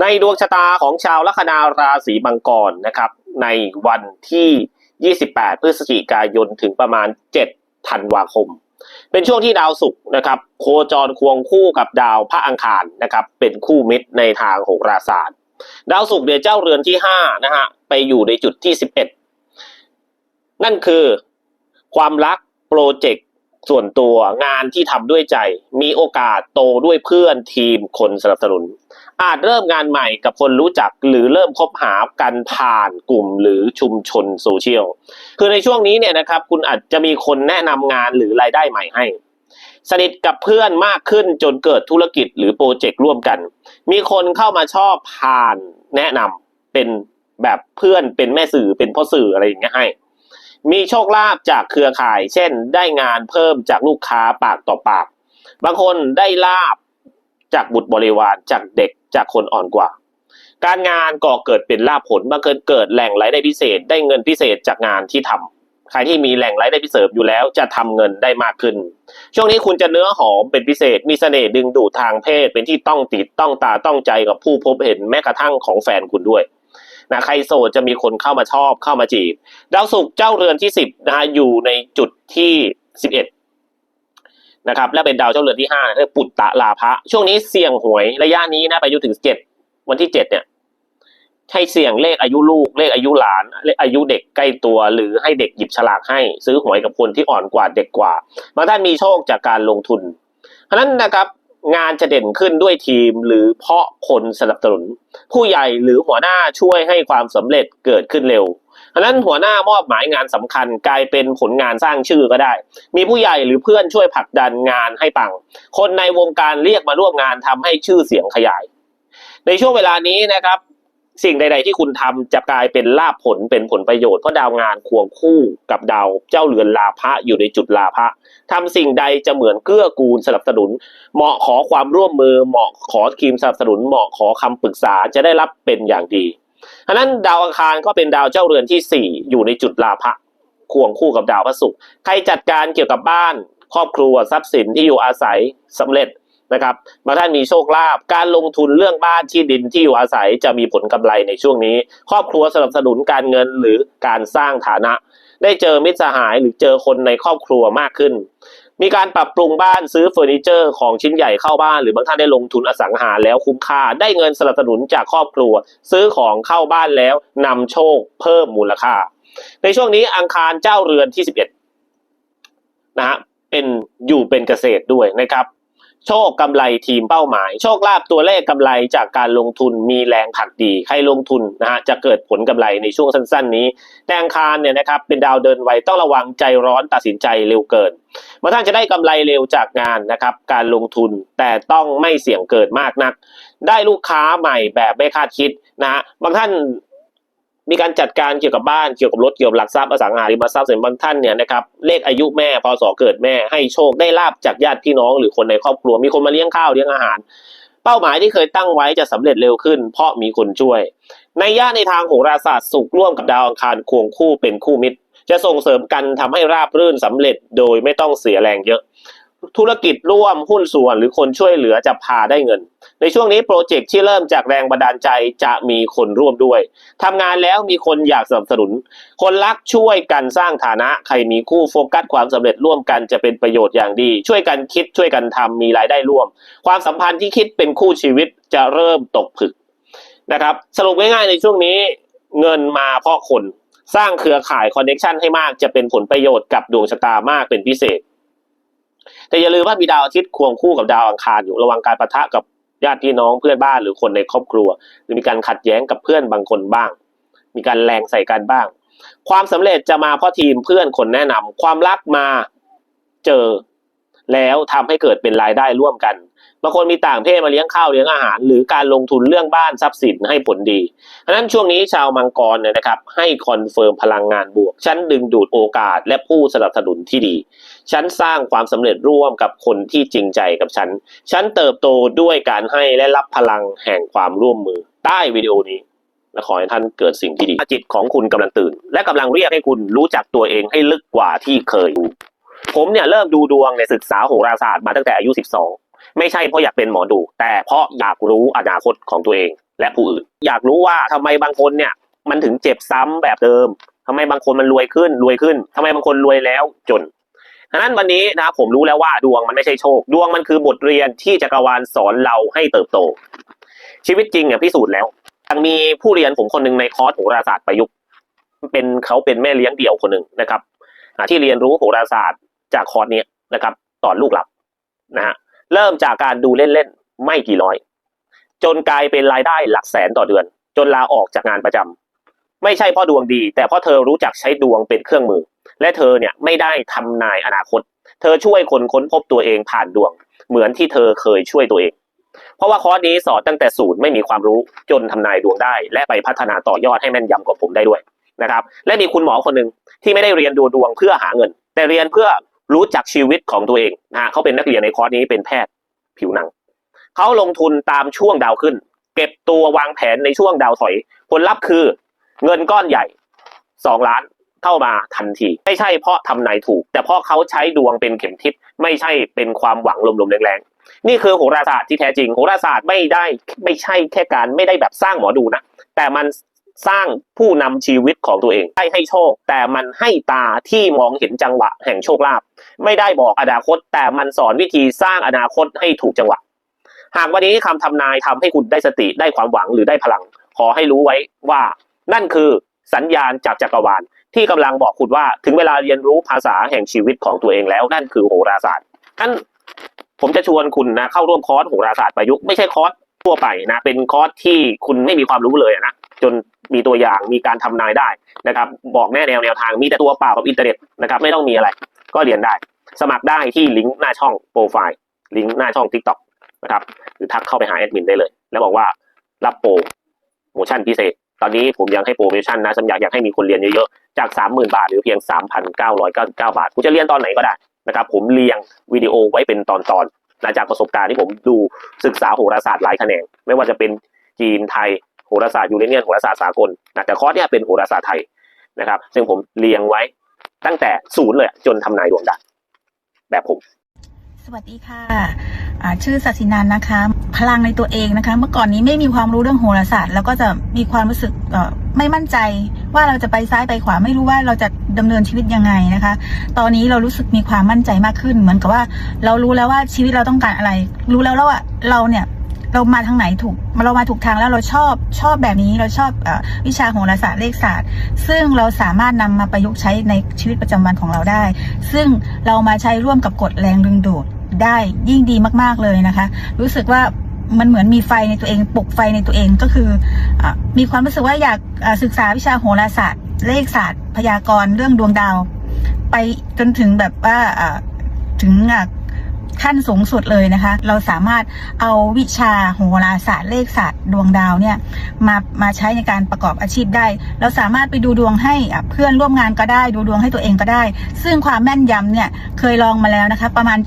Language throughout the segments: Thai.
ในดวงชะตาของชาวลัคนาราศีมังกรนะครับ ในวันที่ 28 พฤศจิกายนถึงประมาณ 7 ธันวาคม เป็นช่วงที่ดาวศุกร์นะครับโคจรควงคู่กับดาวพระอังคารนะครับ เป็นคู่มิตรในทางโหราศาสตร์ ดาวศุกร์เนี่ยเจ้าเรือนที่5นะฮะไปอยู่ในจุดที่ 11 นั่นคือความรักโปรเจกต์ ส่วนตัวงานที่ทำด้วยใจ มีโอกาสโตด้วยเพื่อนทีมคนสนับสนุน อาจเริ่มงานใหม่กับคนรู้จักหรือเริ่มคบหากันผ่านกลุ่มหรือชุมชนโซเชียลคือในช่วงนี้เนี่ยนะครับ คุณอาจจะมีคนแนะนำงานหรือรายได้ใหม่ให้สนิทกับเพื่อนมากขึ้นจนเกิดธุรกิจหรือโปรเจกต์ร่วมกัน มีคนเข้ามาชอบผ่านแนะนำเป็นแบบเพื่อนเป็นแม่สื่อเป็นพ่อสื่ออะไรอย่างเงี้ยให้ มีโชคลาภจากเครือข่าย เช่น ได้งานเพิ่มจากลูกค้าปากต่อปาก บางคนได้ลาบจากบุตรบริวารจากเด็กจากคนอ่อนกว่า การงานก่อเกิดเป็นลาภผลบางเกิดเกิดแหล่งรายได้พิเศษ ได้เงินพิเศษจากงานที่ทำใครที่มีแหล่งรายได้พิเศษอยู่แล้วจะทำเงินได้มากขึ้น ช่วงนี้คุณจะเนื้อหอมเป็นพิเศษ มีเสน่ห์ดึงดูดทางเพศเป็นที่ต้องติดต้องตาต้องใจกับผู้พบเห็นแม้กระทั่งของแฟนคุณด้วย นะใครโสดจะมีคนเข้ามาชอบเข้ามาจีบ ดาวศุกร์เจ้าเรือนที่สิบนะฮะอยู่ในจุดที่สิบเอ็ดนะครับและเป็นดาวเจ้าเรือนที่ห้าเรียกปุตตะลาภะช่วงนี้เสี่ยงหวยระยะนี้นะไปจนถึงเจ็ดวันที่เจ็ดเนี่ยให้เสี่ยงเลขอายุลูกเลขอายุหลานเลขอายุเด็กใกล้ตัว หรือให้เด็กหยิบฉลากให้ซื้อหวยกับคนที่อ่อนกว่าเด็กกว่าบางท่านมีโชคจากการลงทุนเพราะฉะนั้นนะครับ งานจะเด่นขึ้นด้วยทีม หรือเพราะคนสนับสนุน ผู้ใหญ่หรือหัวหน้าช่วยให้ความสำเร็จเกิดขึ้นเร็วเพราะฉะนั้นหัวหน้ามอบหมายงานสำคัญกลายเป็นผลงานสร้างชื่อก็ได้ มีผู้ใหญ่หรือเพื่อนช่วยผลักดันงานให้ปัง คนในวงการเรียกมาร่วมงานทำให้ชื่อเสียงขยาย ในช่วงเวลานี้นะครับ สิ่งใด ๆ ที่คุณทำจะกลายเป็นลาภผลเป็นผลประโยชน์เพราะดาวงานควงคู่กับดาวเจ้าเรือนลาภะอยู่ในจุดลาภะทำสิ่งใดจะเหมือนเกื้อกูลสนับสนุน เหมาะขอความร่วมมือเหมาะขอทีมสนับสนุนเหมาะขอคำปรึกษาจะได้รับเป็นอย่างดีฉะนั้นดาวอังคารก็เป็นดาวเจ้าเรือนที่สี่อยู่ในจุดลาภะควงคู่กับดาวพระศุกร์ใครจัดการเกี่ยวกับบ้าน ครอบครัวทรัพย์สินที่อยู่อาศัยสำเร็จ นะครับบางท่านมีโชคลาภการลงทุนเรื่องบ้านที่ดินที่อยู่อาศัยจะมีผลกำไรในช่วงนี้ ครอบครัวสนับสนุนการเงินหรือการสร้างฐานะ ได้เจอมิตรสหายหรือเจอคนในครอบครัวมากขึ้น มีการปรับปรุงบ้านซื้อเฟอร์นิเจอร์ของชิ้นใหญ่เข้าบ้าน หรือบางท่านได้ลงทุนอสังหาแล้วคุ้มค่า ได้เงินสนับสนุนจากครอบครัว ซื้อของเข้าบ้านแล้วนำโชคเพิ่มมูลค่า ในช่วงนี้อังคารเจ้าเรือนที่ 11นะฮะเป็นอยู่เป็นเกษตรด้วยนะครับ โชคกำไรทีมเป้าหมาย โชคลาภตัวเลขกำไรจากการลงทุนมีแรงผลักดีใครลงทุนนะฮะจะเกิดผลกำไรในช่วงสั้น ๆ นี้แตงคารเนี่ยนะครับเป็นดาวเดินไวต้องระวังใจร้อนตัดสินใจเร็วเกินบางท่านจะได้กำไรเร็วจากงานนะครับการลงทุนแต่ต้องไม่เสี่ยงเกินมากนัก ได้ลูกค้าใหม่แบบไม่คาดคิดนะฮะบางท่าน มีการจัดการเกี่ยวกับบ้านเกี่ยวกับรถเกี่ยวกับหลักทรัพย์อสังหาริมทรัพย์ส่วนบางท่านเนี่ยนะครับเลขอายุแม่พศเกิดแม่ให้โชคได้ลาบจากญาติพี่น้องหรือคนในครอบครัว มีคนมาเลี้ยงข้าวเลี้ยงอาหาร เป้าหมายที่เคยตั้งไว้จะสำเร็จเร็วขึ้น เพราะมีคนช่วย ในย่าในทางโหราศาสตร์สุขร่วมกับดาวอังคารควงคู่เป็นคู่มิตร จะส่งเสริมกันทำให้ราบรื่นสำเร็จโดยไม่ต้องเสียแรงเยอะ ธุรกิจร่วมหุ้นส่วนหรือคนช่วยเหลือจะพาได้เงิน ในช่วงนี้โปรเจกต์ที่เริ่มจากแรงบันดาลใจจะมีคนร่วมด้วยทำงานแล้วมีคนอยากสนับสนุน คนรักช่วยกันสร้างฐานะ ใครมีคู่โฟกัสความสำเร็จร่วมกันจะเป็นประโยชน์อย่างดี ช่วยกันคิดช่วยกันทำมีรายได้ร่วม ความสัมพันธ์ที่คิดเป็นคู่ชีวิตจะเริ่มตกผึกนะครับ สรุปง่ายๆในช่วงนี้เงินมาเพราะคนสร้างเครือข่ายคอนเน็ชันให้มากจะเป็นผลประโยชน์กับดวงชะตามากเป็นพิเศษ แต่อย่าลืมว่ามีดาวอาทิตย์ควงคู่กับดาวอังคารอยู่ระวังการประทะกับญาติพี่น้องเพื่อนบ้านหรือคนในครอบครัว หรือมีการขัดแย้งกับเพื่อนบางคนบ้าง มีการแรงใส่กันบ้าง ความสำเร็จจะมาเพราะทีมเพื่อนคนแนะนำความรักมาเจอแล้วทำให้เกิดเป็นรายได้ร่วมกัน บางคนมีต่างเพศมาเลี้ยงข้าวเลี้ยงอาหาร หรือการลงทุนเรื่องบ้านทรัพย์สินให้ผลดีเพราะนั้นช่วงนี้ชาวมังกรเนี่ยนะครับ ให้คอนเฟิร์มพลังงานบวกฉันดึงดูดโอกาสและผู้สนับสนุนที่ดีฉันสร้างความสำเร็จร่วมกับคนที่จริงใจกับฉันฉันเติบโตด้วยการให้และรับพลังแห่งความร่วมมือ ใต้วิดีโอนี้และขอให้ท่านเกิดสิ่งที่ดีจิตของคุณกำลังตื่น และกำลังเรียกให้คุณรู้จักตัวเองให้ลึกกว่าที่เคยผมเนี่ยเริ่มดูดวงในศึกษาโหราศาสตร์มาตั้งแต่อายุ 12 ไม่ใช่เพราะอยากเป็นหมอดู แต่เพราะอยากรู้อนาคตของตัวเอง และผู้อื่น อยากรู้ว่าทำไมบางคนเนี่ย มันถึงเจ็บซ้ำแบบเดิมทำไมบางคนมันรวยขึ้นรวยขึ้นทำไมบางคนรวยแล้วจนฉะนั้นวันนี้นะครับผมรู้แล้วว่าดวงมันไม่ใช่โชค ดวงมันคือบทเรียนที่จักรวาลสอนเราให้เติบโต ชีวิตจริงเนี่ยพิสูจน์แล้วยังมีผู้เรียนผมคนหนึ่งในคอร์สโหราศาสตร์ประยุกต์ เป็นเขาเป็นแม่เลี้ยงเดี่ยวคนหนึ่งนะครับที่เรียนรู้โหราศาสตร์จากคอร์สเนี้ยนะครับสอนลูกหลับนะฮะ เริ่มจากการดูเล่นๆไม่กี่ร้อย จนกลายเป็นรายได้หลักแสนต่อเดือน จนลาออกจากงานประจำไม่ใช่เพราะดวงดี แต่เพราะเธอรู้จักใช้ดวงเป็นเครื่องมือ และเธอเนี่ยไม่ได้ทำนายอนาคต เธอช่วยคนค้นพบตัวเองผ่านดวง เหมือนที่เธอเคยช่วยตัวเอง เพราะว่าคอร์สนี้สอนตั้งแต่ศูนย์ไม่มีความรู้จนทำนายดวงได้ และไปพัฒนาต่อยอดให้แม่นยำกว่าผมได้ด้วยนะครับและมีคุณหมอคนหนึ่งที่ไม่ได้เรียนดูดวงเพื่อหาเงิน แต่เรียนเพื่อ รู้จักชีวิตของตัวเองนะฮะเขาเป็นนักเรียนในคอร์สนี้เป็นแพทย์ผิวหนังเขาลงทุนตามช่วงดาวขึ้น เก็บตัววางแผนในช่วงดาวถอย ผลลัพธ์คือ เงินก้อนใหญ่สองล้านเข้ามาทันที ไม่ใช่เพราะทำนายถูก แต่เพราะเขาใช้ดวงเป็นเข็มทิศไม่ใช่เป็นความหวังลมๆแรงๆนี่คือโหราศาสตร์ที่แท้จริงโหราศาสตร์ไม่ได้ไม่ใช่แค่การไม่ได้แบบสร้างหมอดูนะแต่มัน สร้างผู้นำชีวิตของตัวเองได้ให้โชค แต่มันให้ตาที่มองเห็นจังหวะแห่งโชคลาภไม่ได้บอกอนาคต แต่มันสอนวิธีสร้างอนาคตให้ถูกจังหวะ หากวันนี้คำทำนายทำให้คุณได้สติได้ความหวังหรือได้พลัง ขอให้รู้ไว้ว่า นั่นคือสัญญาณจากจักรวาลที่กำลังบอกคุณว่าถึงเวลาเรียนรู้ภาษาแห่งชีวิตของตัวเองแล้ว นั่นคือโหราศาสตร์นั่นผมจะชวนคุณนะเข้าร่วมคอร์สโหราศาสตร์ประยุกต์ไม่ใช่คอร์สทั่วไปนะเป็นคอร์สที่คุณไม่มีความรู้เลยนะจน มีตัวอย่างมีการทำนายได้นะครับบอกแน่แนวแนวทางมีแต่ตัวเปล่ากับอินเทอร์เน็ตนะครับไม่ต้องมีอะไร ก็เรียนได้ สมัครได้ที่ลิงก์หน้าช่องโปรไฟล์ลิงก์หน้าช่อง TikTok นะครับหรือทักเข้าไปหาแอดมินได้เลย แล้วบอกว่ารับโปรโมชั่นพิเศษ ตอนนี้ผมยังให้โปรโมชั่นนะฉันอยากอยากให้มีคนเรียนเยอะๆ จาก 30,000 บาท หรือเพียง 3,999 บาท คุณจะเรียนตอนไหนก็ได้นะครับผมเรียงวิดีโอไว้เป็นตอนๆนะจากประสบการณ์ที่ผมดูศึกษาโหราศาสตร์หลายแขนง ไม่ว่าจะเป็นจีนไทย โหราศาสตร์ยูเรเนียนโหราศาสตร์สากลนะแต่คอร์สเนี่ยเป็นโหราศาสตร์ไทยนะครับ ซึ่งผมเรียงไว้ตั้งแต่ศูนย์เลยจนทำนายดวงได้แบบผม สวัสดีค่ะชื่อสัสินันนะคะ พลังในตัวเองนะคะ เมื่อก่อนนี้ไม่มีความรู้เรื่องโหราศาสตร์ แล้วก็จะมีความรู้สึกไม่มั่นใจว่าเราจะไปซ้ายไปขวาไม่รู้ว่าเราจะดำเนินชีวิตยังไงนะคะ ตอนนี้เรารู้สึกมีความมั่นใจมากขึ้น เหมือนกับว่าเรารู้แล้วว่าชีวิตเราต้องการอะไร รู้แล้วแล้วว่าเราเนี่ย เรามาทางไหนถูกเรามาถูกทางแล้วเราชอบชอบแบบนี้เราชอบอวิชาโหราศาสตร์เลขศาสตร์ ซึ่งเราสามารถนำมาประยุกต์ใช้ในชีวิตประจำวันของเราได้ ซึ่งเรามาใช้ร่วมกับกฎแรงดึงดูดได้ยิ่งดีมาก ๆเลยนะคะ รู้สึกว่ามันเหมือนมีไฟในตัวเองปลุกไฟในตัวเองก็คืออมีความรู้สึกว่าอยากศึกษาวิชาโหราศาสตร์ เลขศาสตร์ พยากรณ์เรื่องดวงดาว ไปจนถึงแบบว่าถึง ขั้นสูงสุดเลยนะคะ เราสามารถเอาวิชาโหราศาสตร์เลขศาสตร์ดวงดาวเนี่ยมามาใช้ในการประกอบอาชีพได้ เราสามารถไปดูดวงให้เพื่อนร่วมงานก็ได้ ดูดวงให้ตัวเองก็ได้ ซึ่งความแม่นยำเนี่ยเคยลองมาแล้วนะคะ ประมาณ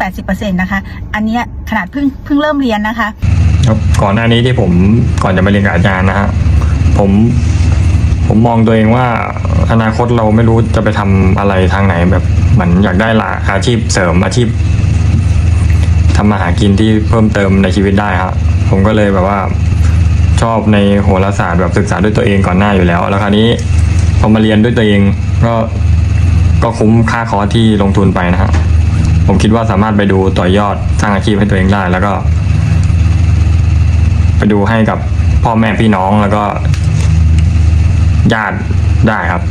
70-80%นะคะ อันนี้ขนาดเพิ่งเพิ่งเริ่มเรียนนะคะ ครับก่อนหน้านี้ที่ผมก่อนจะมาเรียนกับอาจารย์นะฮะผมผมมองตัวเองว่าอนาคตเราไม่รู้จะไปทำอะไรทางไหนแบบเหมือนอยากได้ละอาชีพเสริมอาชีพ ทำมาหากินที่เพิ่มเติมในชีวิตได้ครับผมก็เลยแบบว่าชอบในโหราศาสตร์แบบศึกษาด้วยตัวเองก่อนหน้าอยู่แล้ว แล้วคราวนี้พอมาเรียนด้วยตัวเองก็ก็คุ้มค่าคอร์สที่ลงทุนไปนะฮะผมคิดว่าสามารถไปดูต่อยอดสร้างอาชีพให้ตัวเองได้ แล้วก็ ไปดูให้กับพ่อแม่พี่น้องแล้วก็ญาติได้ครับ